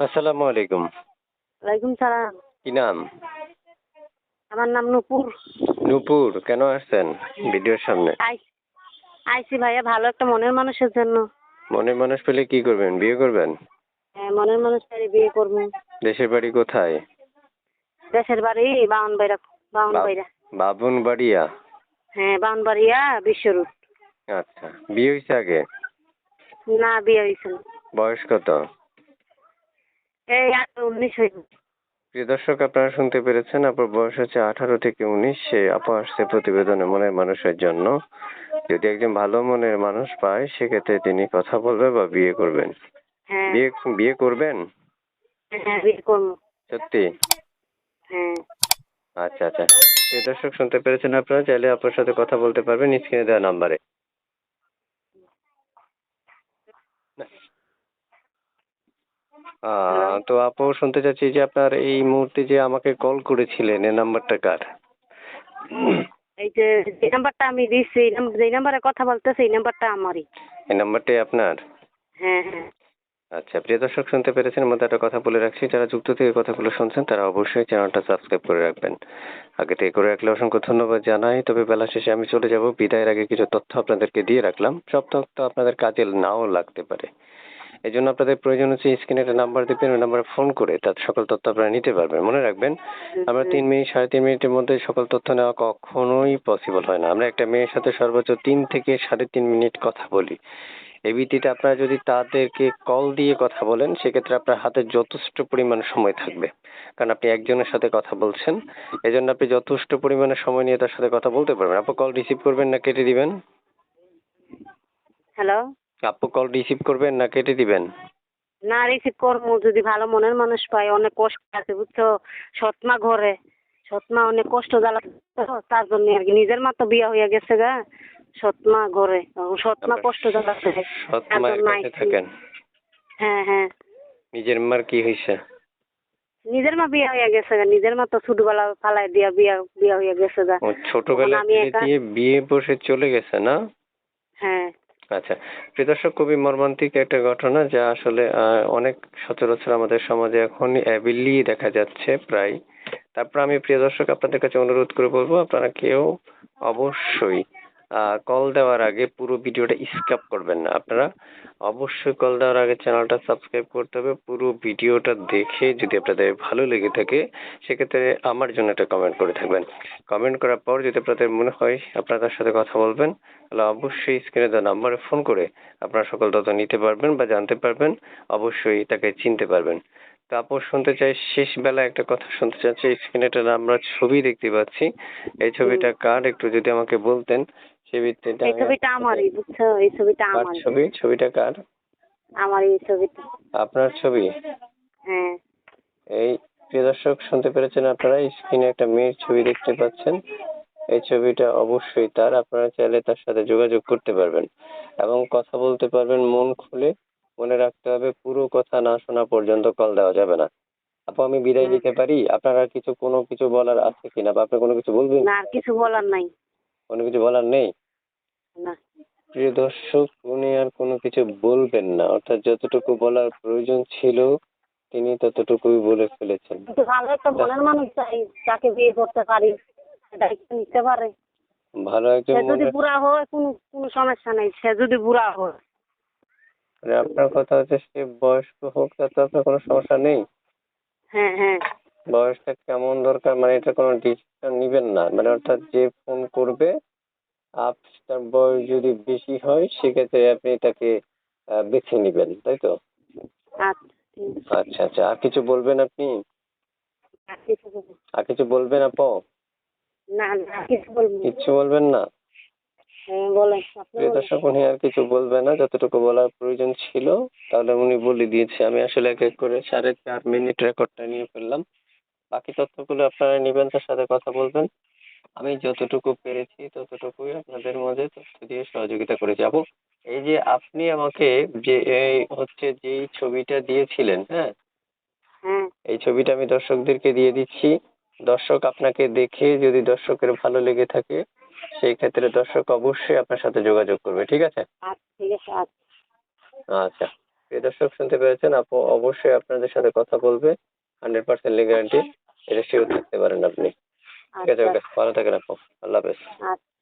আসসালামু আলাইকুম ওয়ালাইকুম সালাম কি নাম? আমার নাম নুপুর। নূপুর কেন আসছেন ভিডিওর সামনে? আইসি ভাইয়া ভালো একটা মনের মানুষের জন্য। মনের মানুষ পেলে কি করবেন? বিয়ে করবেন? হ্যাঁ মনের মানুষ পেলে বিয়ে করব। দেশের বাড়ি কোথায়? দেশের বাড়ি হ্যাঁ বাউন বাড়িয়া বিশ্বরূপ আচ্ছা বিয়ে হয়েছে আগে? না বিয়ে হয়েছে। বয়স কত? এই উনিশ প্রিয় দর্শক আপনারা শুনতে পেরেছেন আপনার বয়স হচ্ছে আঠারো থেকে উনিশ সে আপা আসছে প্রতিবেদনে মনের মানুষের জন্য। যদি একজন ভালো মনের মানুষ পায় সেক্ষেত্রে তিনি কথা বলবে বা বিয়ে করবেন। হ্যাঁ। বিয়ে বিয়ে করবেন? হ্যাঁ বিয়ে করব। সত্যি? হ্যাঁ। আচ্ছা আচ্ছা। প্রিয় দর্শক শুনতে পেরেছেন আপনারা? চাইলে আপনার সাথে কথা বলতে পারবেন স্ক্রিনে দেওয়া নাম্বারে। তো আপু শুনতে চাচ্ছি যে আপনার এই মুহূর্তে যে আমাকে কল করেছিলেন এই নাম্বারটা কার? এই যে যে নাম্বারটা আমি এই নাম- যে নাম্বারে কথা বলতেছে এই নাম্বারটা আমারই। এই নাম্বারটাই আপনার? হ্যাঁ হ্যাঁ। আচ্ছা প্রিয় দর্শক শুনতে পেরেছেন? মধ্যে একটা কথা বলে রাখছি। যারা যুক্ত থেকে কথাগুলো শুনছেন তারা অবশ্যই চ্যানেলটা সাবস্ক্রাইব করে রাখবেন। আগে থেকে করে রাখলে অসংখ্য ধন্যবাদ জানাই। তবে বেলা শেষে আমি চলে যাব। বিদায়ের আগে কিছু তথ্য আপনাদেরকে দিয়ে রাখলাম। সব তথ্য আপনাদের কাজে নাও লাগতে পারে। এই জন্য আপনাদের প্রয়োজন হচ্ছে স্ক্রিনে একটা নাম্বার দিবেন ওই নাম্বারে ফোন করে তার সকল তথ্য আপনারা নিতে পারবেন। মনে রাখবেন আমরা তিন মিনিট সাড়ে তিন মিনিটের মধ্যে সকল তথ্য নেওয়া কখনোই পসিবল হয় না। আমরা একটা মেয়ের সাথে সর্বোচ্চ তিন থেকে সাড়ে তিন মিনিট কথা বলি। এই ভিত্তিতে আপনারা যদি তাদেরকে কল দিয়ে কথা বলেন সেক্ষেত্রে আপনার হাতে যথেষ্ট পরিমাণ সময় থাকবে। কারণ আপনি একজনের সাথে কথা বলছেন এই জন্য আপনি যথেষ্ট পরিমাণে সময় নিয়ে তার সাথে কথা বলতে পারবেন। আপনি কল রিসিভ করবেন না কেটে দিবেন? হ্যালো আপু কল রিসিভ করবেন না কেটে দিবেন? না রিসিভ করব। যদি ভালো মনের মানুষ পাই অনেক কষ্ট আছে বুঝছ? সৎমা ঘরে। সৎমা অনেক কষ্ট জ্বালা তার জন্য আর কি। নিজের মা তো বিয়ে হয়ে গেছে গা। সৎমা ঘরে। সৎমা কষ্ট জ্বালাচ্ছে। সৎ তার মায়ের জন্য কাছে আইছি। থাকেন? হ্যাঁ হ্যাঁ। নিজের মার কি হয়েছে নিজের মা বিয়ে হয়ে গেছে গা। নিজের মা তো ছোটবেলা ফালাই দিয়া বিয়ে বিয়ে হয়ে গেছে গা। আমি দিয়ে বিয়ে বসে চলে গেছে না? হ্যাঁ। আচ্ছা প্রিয় দর্শক, খুবই মর্মান্তিক একটা ঘটনা যা আসলে অনেক সচরাচর আমাদের সমাজে এখন অ্যাবিলি দেখা যাচ্ছে প্রায়। তারপর আমি প্রিয় দর্শক, আপনাদের কাছে অনুরোধ করে বলব, আপনারা কেউ অবশ্যই কল দেওয়ার আগে পুরো ভিডিওটা স্কিপ করবেন না। আপনারা অবশ্যই কল দেওয়ার আগে চ্যানেলটা সাবস্ক্রাইব করতে হবে। পুরো ভিডিওটা দেখে যদি আপনাদের ভালো লেগে থাকে, সেক্ষেত্রে আমার জন্য একটা কমেন্ট করে থাকবেন। কমেন্ট করার পর যদি আপনাদের মনে হয় আপনারা তার সাথে কথা বলবেন, তাহলে অবশ্যই স্ক্রিনে দেওয়া নাম্বারে ফোন করে আপনারা সকল তথ্য নিতে পারবেন বা জানতে পারবেন। অবশ্যই তাকে চিনতে পারবেন। তারপর শুনতে চাই, শেষ বেলায় একটা কথা শুনতে চাচ্ছি। স্ক্রিনে একটা আমরা ছবি দেখতে পাচ্ছি। এই ছবিটা কার? একটু যদি আমাকে বলতেন। এই ছবিটা আমারই বুঝছ? এই ছবিটা কার আমারই। ছবি? ছবিটা কার? আমার এই ছবিটা। আপনার ছবি? হ্যাঁ। এই প্রিয় দর্শক শুনতে পেরেছেন আপনারা স্ক্রিনে একটা মেয়ের ছবি দেখতে পাচ্ছেন। এই ছবিটা অবশ্যই তার আপনারা চাইলে তার সাথে যোগাযোগ করতে পারবেন। এবং কথা বলতে পারবেন মন খুলে মনে রাখতে হবে পুরো কথা না শোনা পর্যন্ত কল দেওয়া যাবে না। আপু আমি বিদায়। নিতে পারি? আপনার আর কিছু কোনো কিছু বলার আছে কিনা? বা আপনি কোনো কিছু বলবেন? না আর কিছু বলার নাই। কোনো কিছু বলার নেই? না। প্রিয় দর্শক উনি আর কোনো কিছু বলবেন না। অর্থাৎ যতটুকু বলার প্রয়োজন ছিল তিনি ততটুকুই বলে ফেলেছেন। কিন্তু ভালো একটা মনের মানুষ চাই যাকে বিয়ে করতে পারি দায়িত্ব নিতে পারে। ভালো একজন সে যদি বুড়া হয় কোনো কোনো সমস্যা নেই। সে যদি বুড়া হয়। মানে আপনার কথা হচ্ছে সে বয়স্ক হোক তাতে আপনার কোনো সমস্যা নেই। হ্যাঁ হ্যাঁ। বয়সটা কেমন দরকার মানে এটা কোনো ডিসিশন নিবেন না। মানে অর্থাৎ যে ফোন করবে আপনার বয়স যদি বেশি হয় সেক্ষেত্রে আপনি তাকে বেছে নিবেন তাই তো? আচ্ছা ঠিক আছে। আচ্ছা আচ্ছা। আর কিছু বলবেন আপনি? আর কিছু বলবো- আর কিছু বলবেন আপু? না না আর কিছু বলব না। কিচ্ছু বলবেন না? হ্যাঁ বলেন আপনি প্রিয় বলেন। দর্শক উনি আর কিছু বলবে না যতটুকু বলার প্রয়োজন ছিল তাহলে উনি বলে দিয়েছে। আমি আসলে এক এক করে সাড়ে চার মিনিট রেকর্ডটা নিয়ে ফেললাম। বাকি তথ্যগুলো আপনারা নেবেন তার সাথে কথা বলবেন। আমি যতটুকু পেরেছি ততটুকুই আপনাদের মাঝে তথ্য দিয়ে সহযোগিতা করেছি। আপু এই যে আপনি আমাকে যে এই হচ্ছে যেই ছবিটা দিয়েছিলেন হ্যাঁ? এই ছবিটা আমি দর্শকদেরকে দিয়ে দিচ্ছি। দর্শক আপনাকে দেখে যদি দর্শকের ভালো লেগে থাকে সেই ক্ষেত্রে দর্শক অবশ্যই আপনার সাথে যোগাযোগ করবে ঠিক আছে? আচ্ছা আচ্ছা। আচ্ছা। প্রিয় দর্শক শুনতে পেরেছেন? আপু অবশ্যই আপনাদের সাথে কথা বলবে। হান্ড্রেড পার্সেন্ট গ্যারান্টি এটা শিওর থাকতে পারেন আপনি। ঠিক আছে আচ্ছা। ওকে ভালো থাকেন আপু আল্লাহ হাফেজ। আচ্ছা।